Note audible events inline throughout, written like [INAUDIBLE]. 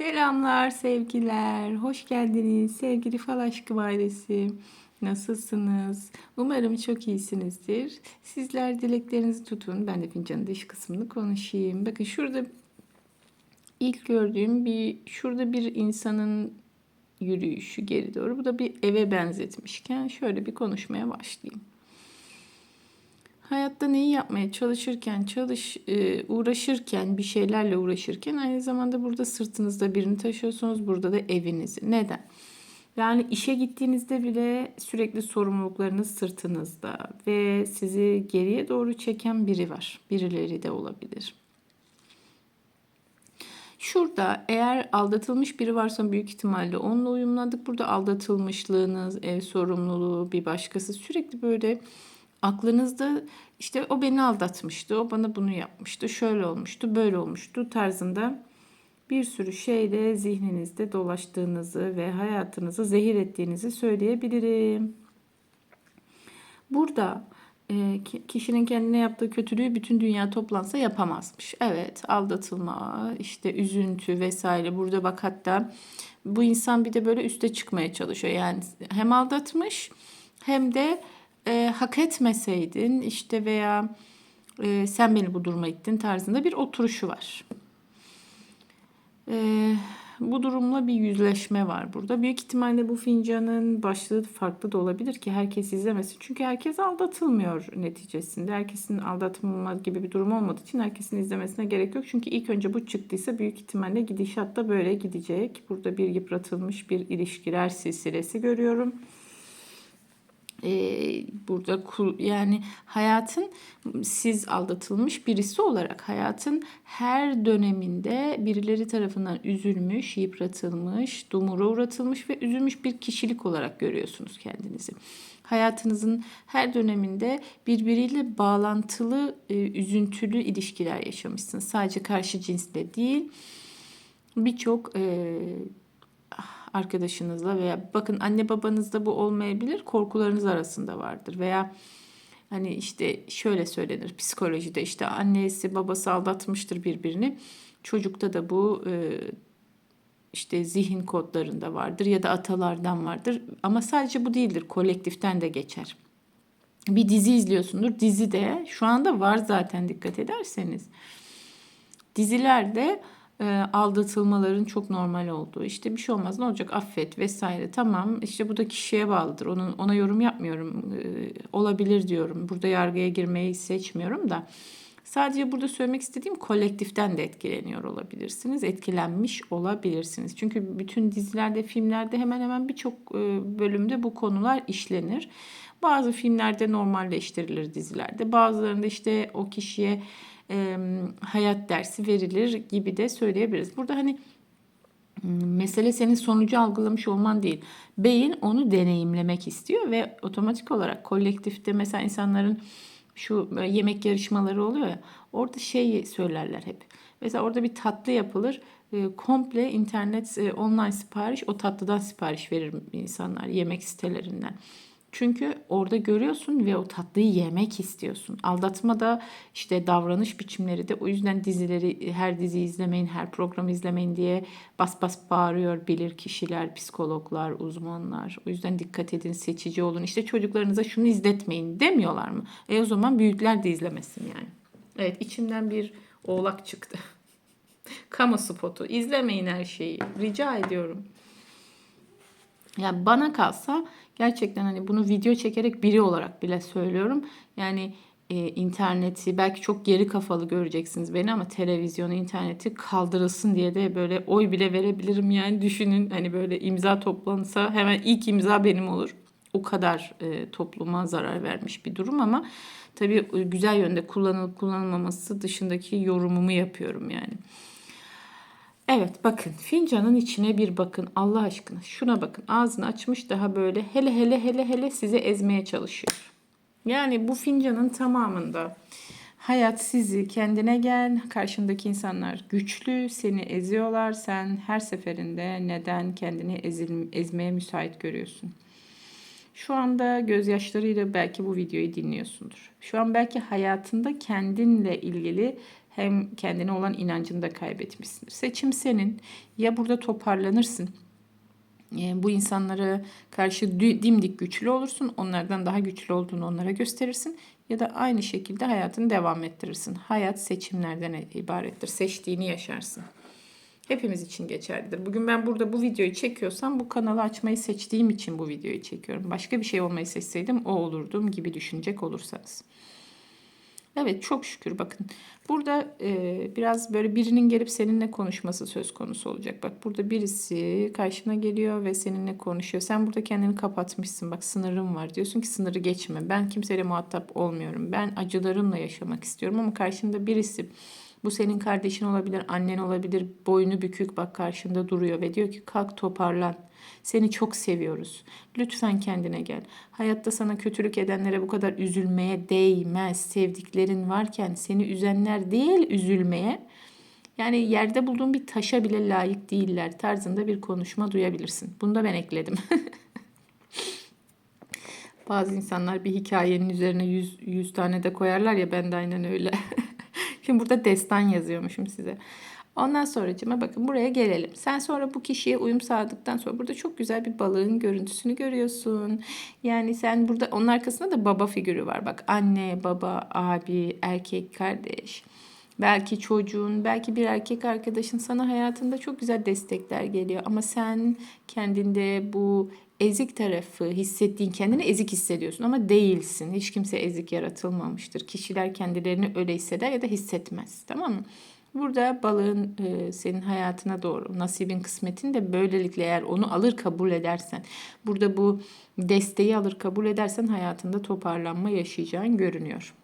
Selamlar, sevgiler. Hoş geldiniz sevgili fal aşkım ailesi. Nasılsınız? Umarım çok iyisinizdir. Sizler dileklerinizi tutun. Ben de fincanın dış kısmını konuşayım. Bakın şurada ilk gördüğüm bir şurada bir insanın yürüyüşü geri doğru. Bu da bir eve benzetmişken şöyle bir konuşmaya başlayayım. Hayatta neyi yapmaya çalışırken, çalış, e, uğraşırken, bir şeylerle uğraşırken aynı zamanda burada sırtınızda birini taşıyorsunuz, burada da evinizi. Neden? Yani işe gittiğinizde bile sürekli sorumluluklarınız sırtınızda ve sizi geriye doğru çeken biri var. Birileri de olabilir. Şurada eğer aldatılmış biri varsa büyük ihtimalle onunla uyumladık. Burada aldatılmışlığınız, ev sorumluluğu, bir başkası sürekli böyle aklınızda işte o beni aldatmıştı, o bana bunu yapmıştı, şöyle olmuştu, böyle olmuştu tarzında bir sürü şeyle zihninizde dolaştığınızı ve hayatınızı zehir ettiğinizi söyleyebilirim. Burada e, kişinin kendine yaptığı kötülüğü bütün dünya toplansa yapamazmış. Evet, aldatılma, işte üzüntü vesaire. Burada bak hatta bu insan bir de böyle üste çıkmaya çalışıyor. Yani hem aldatmış hem de e, hak etmeseydin işte veya e, sen beni bu duruma ittin tarzında bir oturuşu var. E, bu durumla bir yüzleşme var burada. Büyük ihtimalle bu fincanın başlığı farklı da olabilir ki herkes izlemesin. Çünkü herkes aldatılmıyor neticesinde. Herkesin aldatılma gibi bir durum olmadığı için herkesin izlemesine gerek yok. Çünkü ilk önce bu çıktıysa büyük ihtimalle gidişat da böyle gidecek. Burada bir yıpratılmış bir ilişkiler silsilesi görüyorum e, burada yani hayatın siz aldatılmış birisi olarak hayatın her döneminde birileri tarafından üzülmüş, yıpratılmış, dumura uğratılmış ve üzülmüş bir kişilik olarak görüyorsunuz kendinizi. Hayatınızın her döneminde birbiriyle bağlantılı, e, üzüntülü ilişkiler yaşamışsınız. Sadece karşı cinsle değil, birçok e, arkadaşınızla veya bakın anne babanızda bu olmayabilir korkularınız arasında vardır veya hani işte şöyle söylenir psikolojide işte annesi babası aldatmıştır birbirini çocukta da bu e, işte zihin kodlarında vardır ya da atalardan vardır ama sadece bu değildir kolektiften de geçer. Bir dizi izliyorsundur. Dizi de şu anda var zaten dikkat ederseniz. Dizilerde aldatılmaların çok normal olduğu işte bir şey olmaz ne olacak affet vesaire tamam işte bu da kişiye bağlıdır onun ona yorum yapmıyorum e, olabilir diyorum burada yargıya girmeyi seçmiyorum da sadece burada söylemek istediğim kolektiften de etkileniyor olabilirsiniz etkilenmiş olabilirsiniz. Çünkü bütün dizilerde filmlerde hemen hemen birçok e, bölümde bu konular işlenir. Bazı filmlerde normalleştirilir dizilerde bazılarında işte o kişiye e, hayat dersi verilir gibi de söyleyebiliriz. Burada hani mesele senin sonucu algılamış olman değil. Beyin onu deneyimlemek istiyor ve otomatik olarak kolektifte mesela insanların şu yemek yarışmaları oluyor ya orada şey söylerler hep. Mesela orada bir tatlı yapılır. komple internet online sipariş o tatlıdan sipariş verir insanlar yemek sitelerinden. Çünkü orada görüyorsun ve o tatlıyı yemek istiyorsun. Aldatma da işte davranış biçimleri de o yüzden dizileri her dizi izlemeyin, her programı izlemeyin diye bas bas bağırıyor bilir kişiler, psikologlar, uzmanlar. O yüzden dikkat edin, seçici olun. İşte çocuklarınıza şunu izletmeyin demiyorlar mı? E o zaman büyükler de izlemesin yani. Evet içimden bir oğlak çıktı. [LAUGHS] Kamu spotu. İzlemeyin her şeyi. Rica ediyorum. Yani bana kalsa gerçekten hani bunu video çekerek biri olarak bile söylüyorum. Yani e, interneti belki çok geri kafalı göreceksiniz beni ama televizyonu, interneti kaldırılsın diye de böyle oy bile verebilirim yani düşünün hani böyle imza toplansa hemen ilk imza benim olur. O kadar e, topluma zarar vermiş bir durum ama tabii güzel yönde kullanılıp kullanılmaması dışındaki yorumumu yapıyorum yani. Evet bakın fincanın içine bir bakın Allah aşkına. Şuna bakın ağzını açmış daha böyle hele hele hele hele sizi ezmeye çalışıyor. Yani bu fincanın tamamında hayat sizi kendine gel. Karşındaki insanlar güçlü seni eziyorlar. Sen her seferinde neden kendini ezil, ezmeye müsait görüyorsun. Şu anda gözyaşlarıyla belki bu videoyu dinliyorsundur. Şu an belki hayatında kendinle ilgili hem kendine olan inancını da kaybetmişsindir. Seçim senin. Ya burada toparlanırsın. E, bu insanlara karşı dimdik güçlü olursun. Onlardan daha güçlü olduğunu onlara gösterirsin. Ya da aynı şekilde hayatını devam ettirirsin. Hayat seçimlerden ibarettir. Seçtiğini yaşarsın. Hepimiz için geçerlidir. Bugün ben burada bu videoyu çekiyorsam bu kanalı açmayı seçtiğim için bu videoyu çekiyorum. Başka bir şey olmayı seçseydim o olurdum gibi düşünecek olursanız. Evet çok şükür bakın. Burada e, biraz böyle birinin gelip seninle konuşması söz konusu olacak. Bak burada birisi karşına geliyor ve seninle konuşuyor. Sen burada kendini kapatmışsın. Bak sınırım var. Diyorsun ki sınırı geçme. Ben kimseyle muhatap olmuyorum. Ben acılarımla yaşamak istiyorum ama karşında birisi bu senin kardeşin olabilir, annen olabilir. Boynu bükük bak karşında duruyor ve diyor ki kalk toparlan. Seni çok seviyoruz. Lütfen kendine gel. Hayatta sana kötülük edenlere bu kadar üzülmeye değmez. Sevdiklerin varken seni üzenler değil üzülmeye. Yani yerde bulduğun bir taşa bile layık değiller tarzında bir konuşma duyabilirsin. Bunu da ben ekledim. [LAUGHS] Bazı insanlar bir hikayenin üzerine yüz, yüz tane de koyarlar ya ben de aynen öyle. [LAUGHS] Şimdi burada destan yazıyormuşum size. Ondan sonracıma bakın buraya gelelim. Sen sonra bu kişiye uyum sağladıktan sonra burada çok güzel bir balığın görüntüsünü görüyorsun. Yani sen burada onun arkasında da baba figürü var. Bak anne, baba, abi, erkek, kardeş. Belki çocuğun, belki bir erkek arkadaşın sana hayatında çok güzel destekler geliyor. Ama sen kendinde bu ezik tarafı hissettiğin kendini ezik hissediyorsun ama değilsin. Hiç kimse ezik yaratılmamıştır. Kişiler kendilerini öyle hisseder ya da hissetmez. Tamam mı? Burada balığın e, senin hayatına doğru nasibin kısmetin de böylelikle eğer onu alır kabul edersen burada bu desteği alır kabul edersen hayatında toparlanma yaşayacağın görünüyor.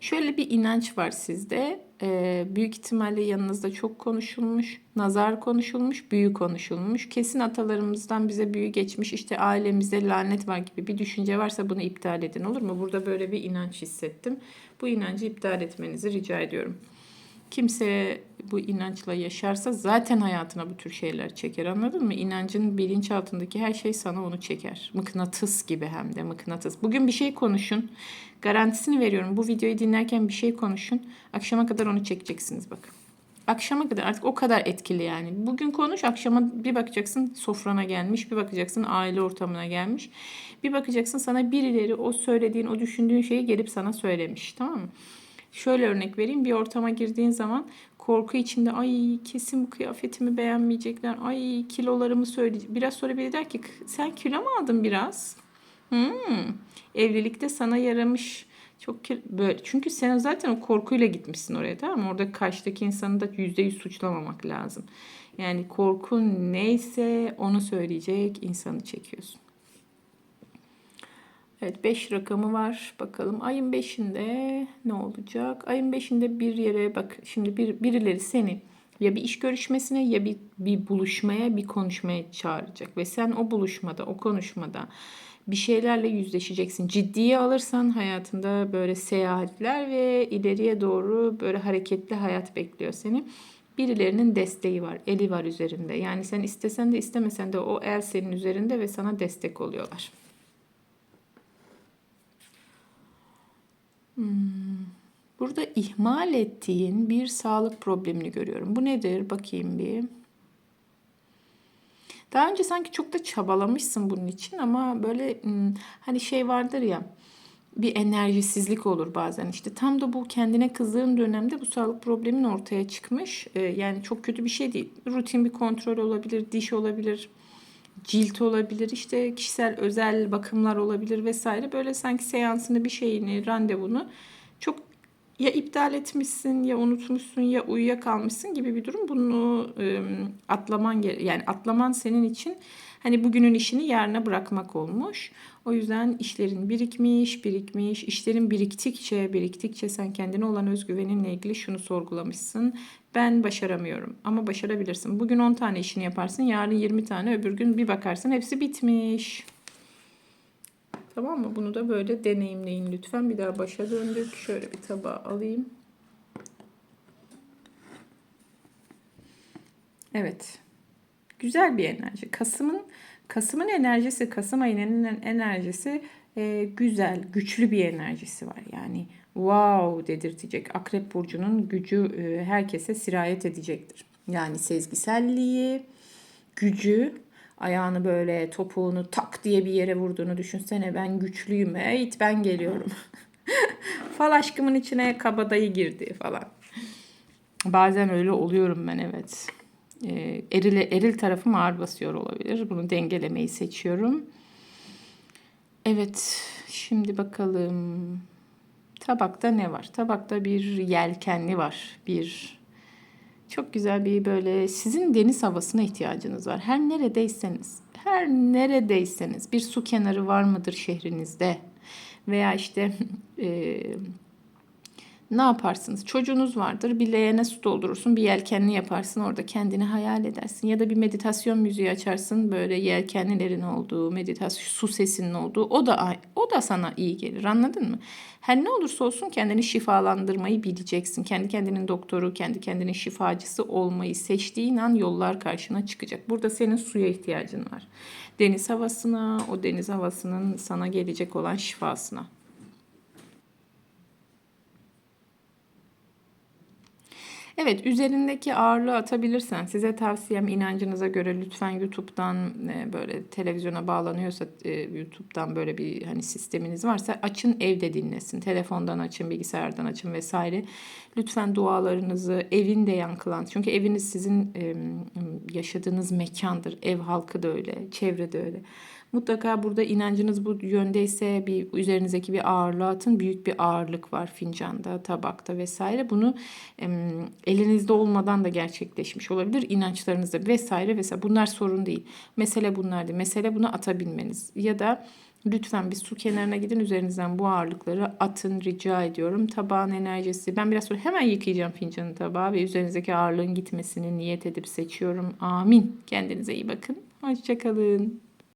Şöyle bir inanç var sizde. Ee, büyük ihtimalle yanınızda çok konuşulmuş, nazar konuşulmuş, büyü konuşulmuş. Kesin atalarımızdan bize büyü geçmiş, işte ailemizde lanet var gibi bir düşünce varsa bunu iptal edin olur mu? Burada böyle bir inanç hissettim. Bu inancı iptal etmenizi rica ediyorum. Kimse bu inançla yaşarsa zaten hayatına bu tür şeyler çeker anladın mı? İnancın bilinçaltındaki her şey sana onu çeker. Mıknatıs gibi hem de mıknatıs. Bugün bir şey konuşun. Garantisini veriyorum. Bu videoyu dinlerken bir şey konuşun. Akşama kadar onu çekeceksiniz bakın. Akşama kadar artık o kadar etkili yani. Bugün konuş akşama bir bakacaksın sofrana gelmiş, bir bakacaksın aile ortamına gelmiş. Bir bakacaksın sana birileri o söylediğin, o düşündüğün şeyi gelip sana söylemiş. Tamam mı? Şöyle örnek vereyim. Bir ortama girdiğin zaman korku içinde ay kesin bu kıyafetimi beğenmeyecekler. Ay kilolarımı söyleyecek. Biraz sonra biri der ki sen kilo mu aldın biraz? Hmm. Evlilikte sana yaramış. Çok böyle. Çünkü sen zaten o korkuyla gitmişsin oraya tamam mı? Orada karşıdaki insanı da yüzde yüz suçlamamak lazım. Yani korkun neyse onu söyleyecek insanı çekiyorsun. Evet 5 rakamı var. Bakalım ayın 5'inde ne olacak? Ayın 5'inde bir yere bak şimdi bir, birileri seni ya bir iş görüşmesine ya bir, bir buluşmaya bir konuşmaya çağıracak. Ve sen o buluşmada o konuşmada bir şeylerle yüzleşeceksin. Ciddiye alırsan hayatında böyle seyahatler ve ileriye doğru böyle hareketli hayat bekliyor seni. Birilerinin desteği var, eli var üzerinde. Yani sen istesen de istemesen de o el senin üzerinde ve sana destek oluyorlar. Hmm. Burada ihmal ettiğin bir sağlık problemini görüyorum. Bu nedir? Bakayım bir. Daha önce sanki çok da çabalamışsın bunun için ama böyle hmm, hani şey vardır ya bir enerjisizlik olur bazen işte tam da bu kendine kızdığın dönemde bu sağlık problemin ortaya çıkmış ee, yani çok kötü bir şey değil rutin bir kontrol olabilir diş olabilir cilt olabilir işte kişisel özel bakımlar olabilir vesaire böyle sanki seansını bir şeyini randevunu çok ya iptal etmişsin ya unutmuşsun ya uyuyakalmışsın gibi bir durum. Bunu e, atlaman yani atlaman senin için hani bugünün işini yarına bırakmak olmuş. O yüzden işlerin birikmiş, birikmiş. İşlerin biriktikçe, biriktikçe sen kendine olan özgüveninle ilgili şunu sorgulamışsın. Ben başaramıyorum ama başarabilirsin. Bugün 10 tane işini yaparsın, yarın 20 tane, öbür gün bir bakarsın hepsi bitmiş. Tamam mı? Bunu da böyle deneyimleyin lütfen. Bir daha başa döndük. Şöyle bir tabağa alayım. Evet. Güzel bir enerji. Kasım'ın Kasım'ın enerjisi, Kasım ayının enerjisi e, güzel, güçlü bir enerjisi var. Yani wow dedirtecek. Akrep burcunun gücü e, herkese sirayet edecektir. Yani sezgiselliği, gücü, ayağını böyle topuğunu tak diye bir yere vurduğunu düşünsene. Ben güçlüyüm. Eğit ben geliyorum. [LAUGHS] Fal aşkımın içine kabadayı girdi falan. Bazen öyle oluyorum ben evet. Eril, eril tarafım ağır basıyor olabilir. Bunu dengelemeyi seçiyorum. Evet, şimdi bakalım. Tabakta ne var? Tabakta bir yelkenli var. Bir çok güzel bir böyle sizin deniz havasına ihtiyacınız var. Her neredeyseniz, her neredeyseniz bir su kenarı var mıdır şehrinizde? Veya işte [LAUGHS] e, ne yaparsınız? Çocuğunuz vardır. Bir leğene su doldurursun. Bir yelkenli yaparsın. Orada kendini hayal edersin. Ya da bir meditasyon müziği açarsın. Böyle yelkenlilerin olduğu, meditasyon, su sesinin olduğu. O da o da sana iyi gelir. Anladın mı? Her ne olursa olsun kendini şifalandırmayı bileceksin. Kendi kendinin doktoru, kendi kendinin şifacısı olmayı seçtiğin an yollar karşına çıkacak. Burada senin suya ihtiyacın var. Deniz havasına, o deniz havasının sana gelecek olan şifasına. Evet, üzerindeki ağırlığı atabilirsen size tavsiyem inancınıza göre lütfen YouTube'dan e, böyle televizyona bağlanıyorsa e, YouTube'dan böyle bir hani sisteminiz varsa açın evde dinlesin. Telefondan açın, bilgisayardan açın vesaire. Lütfen dualarınızı evinde yankılan. Çünkü eviniz sizin e, yaşadığınız mekandır. Ev halkı da öyle, çevre de öyle. Mutlaka burada inancınız bu yöndeyse bir üzerinizdeki bir ağırlığı atın. Büyük bir ağırlık var fincanda, tabakta vesaire. Bunu e, elinizde olmadan da gerçekleşmiş olabilir. İnançlarınızda vesaire vesaire. Bunlar sorun değil. Mesele bunlar değil. Mesele bunu atabilmeniz. Ya da Lütfen bir su kenarına gidin üzerinizden bu ağırlıkları atın rica ediyorum. Tabağın enerjisi. Ben biraz sonra hemen yıkayacağım fincanın tabağı ve üzerinizdeki ağırlığın gitmesini niyet edip seçiyorum. Amin. Kendinize iyi bakın. Hoşçakalın.